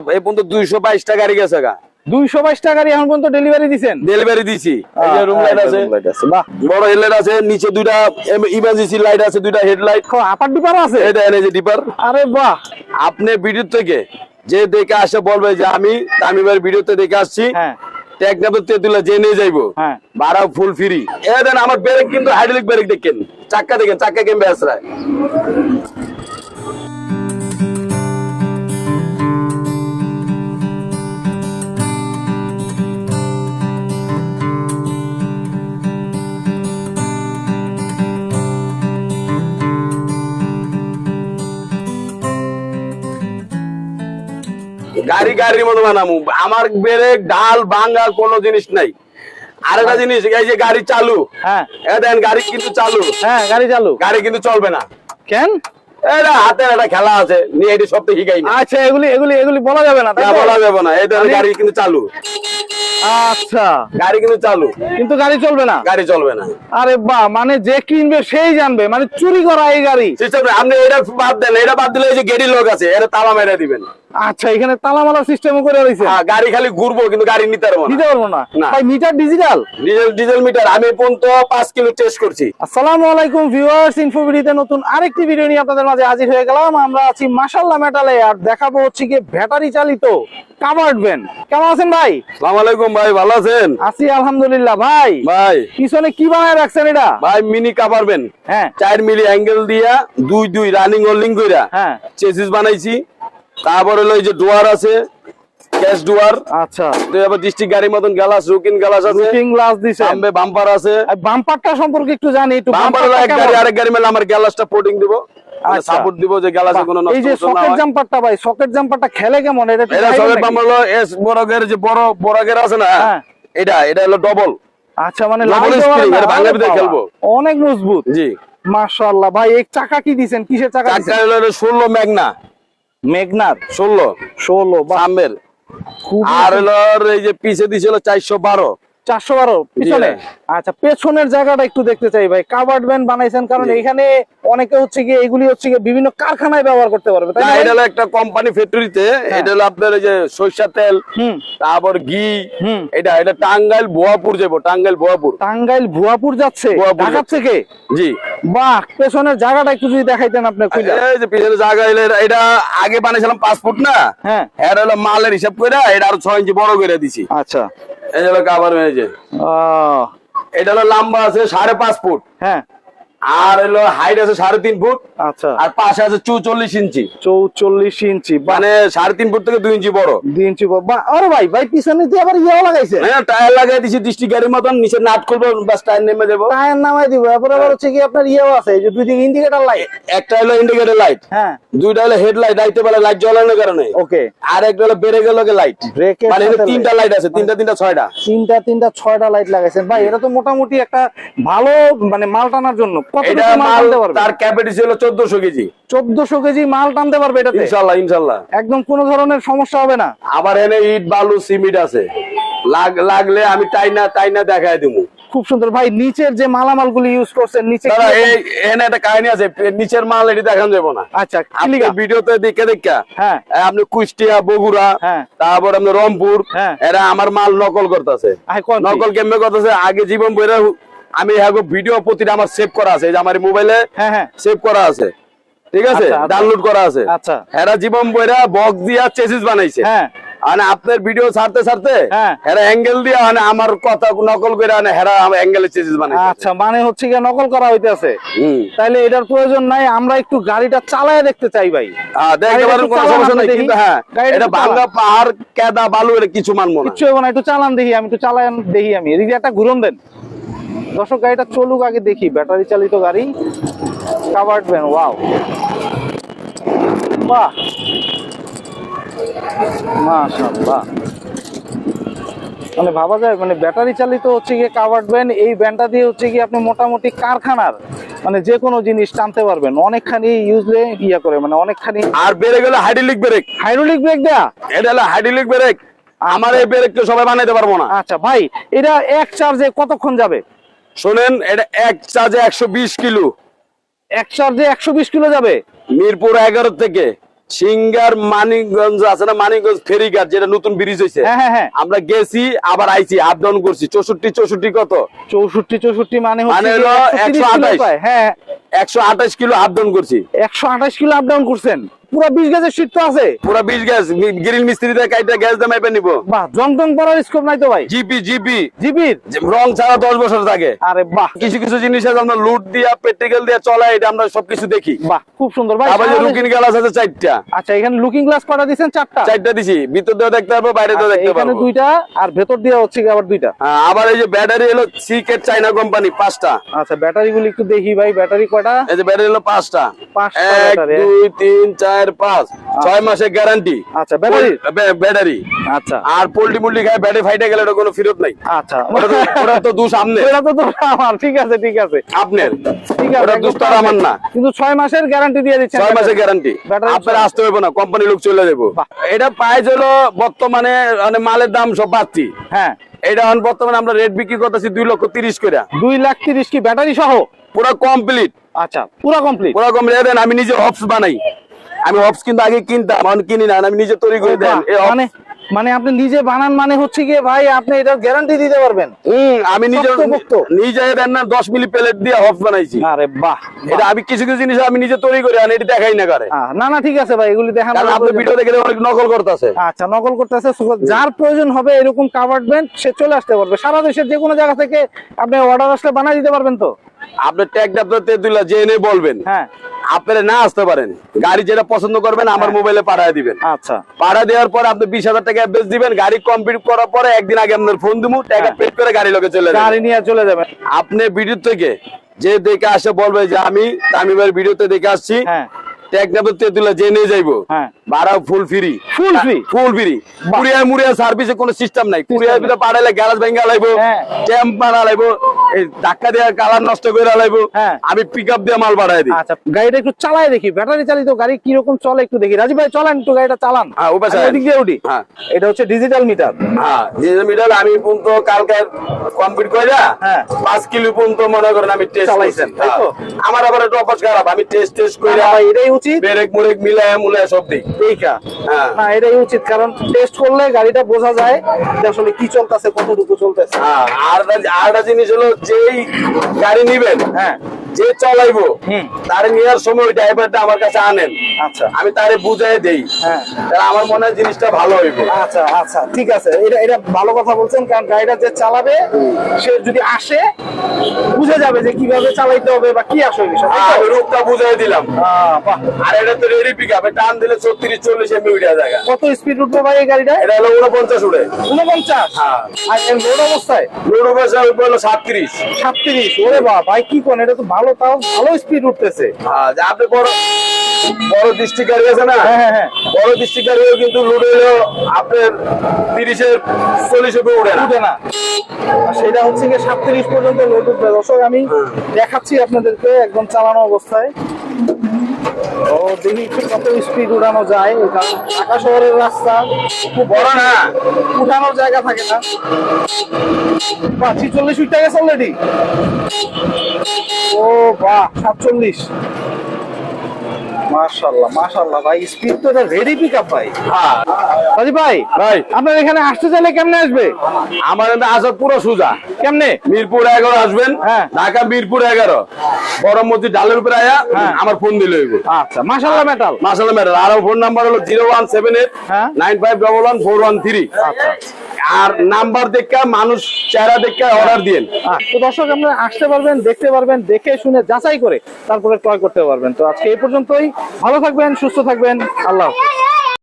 এই পর্যন্ত দুইশো বাইশটা গাড়ি গেছে গা। দুইশো বাইশ টাকার এখন পর্যন্ত ডেলিভারি দিচ্ছেন ডেলিভারি দিছি। রুম লাইট আছে। বড় হেডলাইট আছে নিচে দুইটা ইমার্জেন্সি লাইট আছে দুইটা হেডলাইট আপার ডিপারও আছে? এটা এনে যে ডিপার আরে বাহ। আপনি ভিডিও থেকে যে দেখে আসে বলবে যে আমি তামিমের ভিডিওতে দেখে আসছি। হ্যাঁ। তেতুলা যে নিয়ে যাইবো। ভাড়া ফুল ফ্রি এ দেন আমার ব্রেক কিন্তু হাইড্রোলিক ব্রেক দেখেন। চাক্কা দেখেন চাক্কা কেমবে আসরায় গাড়ি গাড়ির মতো বানামু। আমার ব্রেক ডাল ভাঙ্গা কোনো জিনিস নাই। আরেকটা জিনিস এই যে গাড়ি চালু। হ্যাঁ। দেন গাড়ি কিন্তু চালু। হ্যাঁ গাড়ি চালু। গাড়ি কিন্তু চলবে না। কেন? এটা হাতের একটা খেলা আছে নিয়ে এটি সব তো শিখাই আচ্ছা এগুলি এগুলি এগুলি বলা যাবে না বলা যাবে না। এই গাড়ি কিন্তু চালু। আচ্ছা। গাড়ি কিন্তু চালু। কিন্তু গাড়ি চলবে না? গাড়ি চলবে না। আরে বাহ মানে যে কিনবে সেই জানবে। মানে চুরি করা এই গাড়ি। সিস্টেম আপনি এটা বাদ দেন এটা বাদ দিলে যে গেড়ি লোক আছে এটা তালা মেরে দিবেন। আচ্ছা এখানে তালামালা সিস্টেম করে রয়েছে। হ্যাঁ, গাড়ি খালি ঘুরবো কিন্তু গাড়ি নিতে পারব না। দিতে পারব না। ভাই meter digital diesel diesel meter আমি পর্যন্ত পাঁচ কিলো টেস্ট করছি। আসসালামু আলাইকুম ভিউয়ার্স ইনফোভিডিতে নতুন আরেকটি ভিডিও নিয়ে আপনাদের মাঝে হাজির হয়ে গেলাম। আমরা আছি মাশাল্লাহ মেটালে আর দেখাবো হচ্ছে কি ব্যাটারি চালিত কাভার্ড ভ্যান কেমন আছেন ভাই? সালাম আলাইকুম ভাই ভালো আছেন? আছি আলহামদুলিল্লাহ। ভাই ভাই। পিছনে কি বানায় রাখছেন এটা? ভাই মিনি হ্যাঁ। চার মিলি অ্যাঙ্গেল দিয়া দুই দুই রানিং হোল্ডিং কইরা হ্যাঁ। চেসিস বানাইছি। তারপর হলো এই যে ডুয়ার আছে ক্যাশ ডুয়ার আচ্ছা। আবার ডিস্ট্রিক্ট গাড়ির মতন গ্লাস রুকিন গ্লাস আছে। লুকিং গ্লাস দিছেন। সামনে বাম্পার আছে। বাম্পারটা সম্পর্কে একটু জানি একটু বাম্পার হলো এক গাড়ি আরেক গাড়ি মেলে আমার গ্যালাসটা পোর্টিং দিব। সাপোর্ট দিব যে গ্যালাসে কোনো এই যে সকেট জাম্পারটা ভাই সকেট জাম্পারটা খেলে কেমন? এটা এটা সকেট নাকি? হলো এস বড়গের যে বড় বড়গের আছে না? হ্যাঁ। এটা এটা হলো ডবল আচ্ছা মানে? এটা ভিতরে খেলব। অনেক মজবুত। জি। মাশাআল্লাহ ভাই এক চাকা কি দিছেন? কিসের চাকা চাকা হলো ষোলো ম্যাগনা মেঘনার? ষোলো। ষোলো সামের আর হলো এই যে পিছে দিছিল চারশো বারো। চারশো বারো পিছনে। আচ্ছা পেছনের জায়গাটা একটু দেখতে চাই ভাই। কাভার্ড ভ্যান বানাইছেন কারণ এখানে অনেকে হচ্ছে কি এগুলি হচ্ছে কি বিভিন্ন কারখানায় ব্যবহার করতে পারবে তাই এটা হলো একটা কোম্পানি ফ্যাক্টরিতে এটা হলো আপনার এই যে সরিষা তেল তারপর ঘি এটা এটা টাঙ্গাইল বোয়াপুর যাব টাঙ্গাইল বোয়াপুর টাঙ্গাইল ভুয়াপুর যাচ্ছে? ঢাকা থেকে জি। বাহ পেছনের জায়গাটা একটু যদি দেখাইতেন আপনি এই যে জায়গা এটা আগে বানিয়েছিলাম ফুট না? হ্যাঁ। এটা হলো মালের হিসাব করে এটা আরও ছয় ইঞ্চি বড় করে দিছি। আচ্ছা। এই হলো কাবার মেরেছে আহ, এটা হলো লম্বা আছে সাড়ে পাঁচ ফুট। হ্যাঁ। আর হলো হাইট আছে সাড়ে তিন ফুট আচ্ছা। আর পাশে আছে চৌচল্লিশ ইঞ্চি। চৌচল্লিশ ইঞ্চি মানে সাড়ে তিন ফুট থেকে দুই ইঞ্চি বড়। দুই ইঞ্চি আরে ভাই ভাই পিছনে দিয়ে আবার ইয়েও লাগাইছে। হ্যাঁ টায়ার লাগাই দিছি দৃষ্টি গাড়ির মতন নিচে নাট করব বাস টায়ার নেমে দেবো টায়ার নামাই দিব এরপর আবার হচ্ছে কি আপনার ইয়েও আছে যে দুই দিকে ইন্ডিকেটর লাইট একটা হলো ইন্ডিকেটর লাইট হ্যাঁ। দুইটা হলো হেডলাইট রাইতে বেলা লাইট জ্বলানোর কারণে। ওকে আর একটা হলো ব্রেকের লগে লাইট ব্রেকের মানে তিনটা লাইট আছে তিনটা তিনটা ছয়টা। তিনটা তিনটা ছয়টা লাইট লাগাইছেন। ভাই এটা তো মোটামুটি একটা ভালো মানে মাল টানার জন্য। কত মাল মাল টানতে পারবে? তার ক্যাপাসিটি হলো চোদ্দশো কেজি। চোদ্দশো কেজি মাল টানতে পারবে এটাতে? ইনশাল্লাহ ইনশাল্লাহ। একদম কোনো ধরনের সমস্যা হবে না? আবার এনে ইট বালু সিমেন্ট আছে। লাগ- লাগলে আমি টাইনা টাইনা দেখাই দিবো খুব সুন্দর। ভাই নিচের যে মালামাল গুলি ইউজ করছেন নিচে এখানে একটা কাহিনী আছে। নিচের মাল এটি দেখান যাব না। আচ্ছা। ভিডিওতে দেখে দেখা। হ্যাঁ। আপনি কুষ্টিয়া বগুড়া হ্যাঁ। তারপর আপনি রংপুর। হ্যাঁ। এরা আমার মাল নকল করতেছে? নকল কেমনে করতেছে? আগে জীবন বইরা আমি হ্যাঁ ভিডিও প্রতিটা আমার সেভ করা আছে এই যে আমার মোবাইলে হ্যাঁ হ্যাঁ। সেভ করা আছে। ঠিক আছে? আচ্ছা, আচ্ছা। ডাউনলোড করা আছে। আচ্ছা। এরা জীবন বইরা বক্স দিয়া চেসিস বানাইছে। হ্যাঁ। মানে আপনার ভিডিও ছাড়তে ছাড়তে হ্যাঁ। এরা অ্যাঙ্গেল দিয়ে মানে আমার কথা নকল করে মানে হেরা অ্যাঙ্গেলের চেসিস বানাইছে। আচ্ছা মানে হচ্ছে কি নকল করা হইতেছে। তাইলে এটার প্রয়োজন নাই আমরা একটু গাড়িটা চালায় দেখতে চাই ভাই। আহ, দেখতে পারেন কোনো সমস্যা নেই দেখি। কিন্তু হ্যাঁ এটা ভাঙ্গা পাহাড় কেদা বালু এটা কিছু মানবো না। হবে না একটু চালান দেখি আমি একটু চালান দেখি আমি। এদিকে একটা ঘুরন দেন। দর্শক গাড়িটা চলুক আগে দেখি। ব্যাটারি চালিত গাড়ি কাভার্ড ভ্যান ওয়াও বাহ। মাশাআল্লাহ। মানে ভাবা যায় মানে ব্যাটারি চালিত হচ্ছে গিয়ে কাভার্ড ভ্যান এই ভ্যানটা দিয়ে হচ্ছে গিয়ে আপনি মোটামুটি কারখানার মানে যে কোনো জিনিস টানতে পারবেন। অনেকখানি ইউজলে ইয়া করে মানে অনেকখানি আর বেড়ে গেলে হাইড্রোলিক ব্রেক হাইড্রোলিক ব্রেক দেয়া? এটা হলো হাইড্রোলিক ব্রেক আমার এই ব্রেক তো সবাই বানাইতে পারব না। আচ্ছা ভাই এটা এক চার্জে কতক্ষণ যাবে? শোনেন এটা এক চার্জে একশো বিশ কিলো। এক চার্জে একশো বিশ কিলো যাবে? মিরপুর এগারো থেকে। সিঙ্গার মানিকগঞ্জ আছে না? মানিকগঞ্জ ফেরিঘাট যেটা নতুন ব্রিজ হয়েছে। হ্যাঁ হ্যাঁ হ্যাঁ। আমরা গেছি আবার আইছি আপ ডাউন করছি। চৌষট্টি চৌষট্টি কত? চৌষট্টি চৌষট্টি মানে মানে হলো 130 কিলো 128 প্রায়। হ্যাঁ একশো আঠাশ কিলো আপ ডাউন করছি। একশো আঠাশ কিলো আপ ডাউন করছেন? গ্যাসের গ্যাস বাহ কিছু কিছু জিনিস আমরা লুট আমরা দেখি। ভাই। লুকিং গ্লাস চারটা। চারটা? দিছি। ভিতর দিয়ে দেখতে পারব বাইরে দেখতে পারব। দুইটা আর ভেতর দিয়ে হচ্ছে আবার দুইটা। হ্যাঁ, আবার এই যে ব্যাটারি হলো সিকেট কোম্পানি পাঁচটা। আচ্ছা ব্যাটারি দেখি ভাই। ব্যাটারি কয়টা? এই যে ব্যাটারি হলো পাঁচটা। টায়ার পাস আচ্ছা। ছয় মাসের গ্যারান্টি আচ্ছা ব্যাটারি আচ্ছা। আর পোল্ট্রি মুল্টি খায় ব্যাটারি ফাইটে গেলে ওটা কোনো ফিরত নাই। আচ্ছা। তো দোষ আপনি আমার। ঠিক আছে ঠিক আছে। আপনার। ঠিক আছে দোষ তো আমার না। কিন্তু ছয় মাসের গ্যারান্টি দিয়ে ছয় মাসের গ্যারান্টি আপনার আসতে হবে না কোম্পানি লোক চলে যাব এটা প্রাইস হলো বর্তমানে মানে মালের দাম সব বাড়তি। হ্যাঁ। এটা এখন বর্তমানে আমরা রেট বিক্রি করতেছি দুই লক্ষ তিরিশ করে দুই লাখ তিরিশ কি ব্যাটারি সহ? পুরো কমপ্লিট আচ্ছা পুরো কমপ্লিট পুরো কমপ্লিট আমি নিজে অপস বানাই। আমি হপস কিন্তু আগে কিনতাম এখন কিনি না আমি নিজে তৈরি করে দেন। মানে মানে আপনি নিজে বানান মানে হচ্ছে কি ভাই আপনি এটা গ্যারান্টি দিতে পারবেন। হুম, আমি নিজে। নিজে দেন না দশ মিলি প্লেট দিয়ে হপস বানাইছি। আরে বাহ এটা আমি কিছু কিছু জিনিস আমি নিজে তৈরি করি আর এটা দেখাই না করে। না না ঠিক আছে ভাই এগুলি দেখানো কারণ আপনি ভিডিও দেখে অনেক নকল করতেছে। আচ্ছা নকল করতেছে যার প্রয়োজন হবে এরকম কাভার্ড ব্যান্ড সে চলে আসতে পারবে। সারা দেশের যে কোনো জায়গা থেকে আপনি অর্ডার আসলে বানিয়ে দিতে পারবেন তো? আপনি ট্যাগ আপনার তেতুলা জেনে বলবেন। হ্যাঁ। আপনারা না আসতে পারেন। গাড়ি যেটা পছন্দ করবেন আমার মোবাইলে পাঠায় দিবেন। আচ্ছা। পাঠা দেওয়ার পর আপনি বিশ হাজার টাকা অ্যাডভান্স দিবেন গাড়ি কমপ্লিট করার পরে একদিন আগে আপনার ফোন দিব টাকা হ্যাঁ। পেড করে গাড়ি লোকে চলে গাড়ি নিয়ে চলে যাবেন আপনি ভিডিও থেকে যে দেখে আসে বলবে যে আমি তামিমের ভিডিওতে দেখে আসছি। হ্যাঁ। নাম্বার তেতুলা জেনে যাইবো। হ্যাঁ। ভাড়া full free full free full free courier মুরিয়ার সার্ভিসে কোনো সিস্টেম নাই। কুরিয়ার ভিতরে ভেঙে হ্যাঁ। ট্যাম্প মারা লাইবো এই ধাক্কা কালার নষ্ট করে হ্যাঁ। আমি পিক আপ দিয়ে মাল দিই। আচ্ছা গাড়িটা একটু চালাই দেখি। ব্যাটারি চালিত গাড়ি কীরকম চলে একটু দেখি। রাজীব ভাই চলান একটু গাড়িটা চালান। হ্যাঁ, ওপাশে এদিক দিয়ে উঠি। হ্যাঁ। এটা হচ্ছে ডিজিটাল মিটার হ্যাঁ মিটার আমি পর্যন্ত কালকে কমপ্লিট করে হ্যাঁ। পাঁচ কিলো পর্যন্ত মনে করেন আমি টেস্ট চালাইছেন, আমার আবার একটু অভ্যাস খারাপ আমি টেস্ট টেস্ট করে ভাই এটাই উচিত। ব্রেক মুরেক মিলায় মুলায় সব দিই। এইটা। হ্যাঁ। না এটাই উচিত কারণ টেস্ট করলে গাড়িটা বোঝা যায় যে আসলে কি চলতেছে কতটুকু চলতেছে। হ্যাঁ আর আরটা জিনিস হলো যেই গাড়ি নিবেন হ্যাঁ। যে চালাইবো তার নেওয়ার সময় ওই ড্রাইভারটা আমার কাছে আনেন। আচ্ছা। আমি তারে বুঝাই দেই। হ্যাঁ। তাহলে আমার মনে হয় জিনিসটা ভালো হইব। আচ্ছা আচ্ছা ঠিক আছে। এটা এটা ভালো কথা বলছেন কারণ গাড়িটা যে চালাবে সে যদি আসে বুঝে যাবে যে কীভাবে চালাইতে হবে বা কি আসলে বিষয় তাই আমি রূপটা বুঝাই দিলাম। বাহ। আর এটা তো রেডি পিক আপে টান দিলে ছত্রিশ চল্লিশ এমনি উঠে জায়গা কত স্পিড উঠবে ভাই এই গাড়িটা? এটা হলো উনপঞ্চাশ উঠে উনপঞ্চাশ হ্যাঁ। আর লোড অবস্থায়? লুডো পয়সা উঠবে হলো সাতত্রিশ। সাতত্রিশ ওরে বাবা ভাই কি কোন এটা তো ভালো তাও ভালো স্পিড উঠতেছে। হ্যাঁ আপনি বড় বড় দৃষ্টি গাড়ি আছে না? হ্যাঁ হ্যাঁ বড় দৃষ্টি গাড়িও কিন্তু হলো আপনার তিরিশের চল্লিশ উপরে উঠে না। উঠে না। সেটা হচ্ছে গিয়ে সাতত্রিশ পর্যন্ত লোড উঠবে। দর্শক আমি দেখাচ্ছি আপনাদেরকে একদম চালানো অবস্থায়। ও দেখি কত স্পিড উঠানো যায় ঢাকা শহরের রাস্তা খুব বড় না, উঠানোর জায়গা থাকে না। বাহ, ছিচল্লিশ উঠে গেছে অলরেডি ও বাহ, সাতচল্লিশ। মাশাল্লাহ মাশাল্লাহ ভাই স্পিড তো রেডি পিক ভাই। হ্যাঁ। রাজীব ভাই ভাই। আপনার এখানে আসতে চাইলে কেমনে আসবে? আমার এখানে আসা পুরো সোজা। কেমনে? মিরপুর এগারো আসবেন হ্যাঁ। ঢাকা মিরপুর এগারো। বড় মসজিদ ডালের উপরে আয়া হ্যাঁ। আমার ফোন দিলে হইব। আচ্ছা মাশাল্লাহ মেটাল মাসাল্লাহ ম্যাডাম আর ফোন নাম্বার হলো জিরো ওয়ান সেভেন এইট হ্যাঁ। Nine five double one four one three আচ্ছা। আর নাম্বার দেখা মানুষ চেহারা দেখা অর্ডার আহ, তো দর্শক আপনারা আসতে পারবেন দেখতে পারবেন দেখে শুনে যাচাই করে তারপরে ক্রয় করতে পারবেন। তো আজকে এই পর্যন্তই। ভালো থাকবেন সুস্থ থাকবেন। আল্লাহ।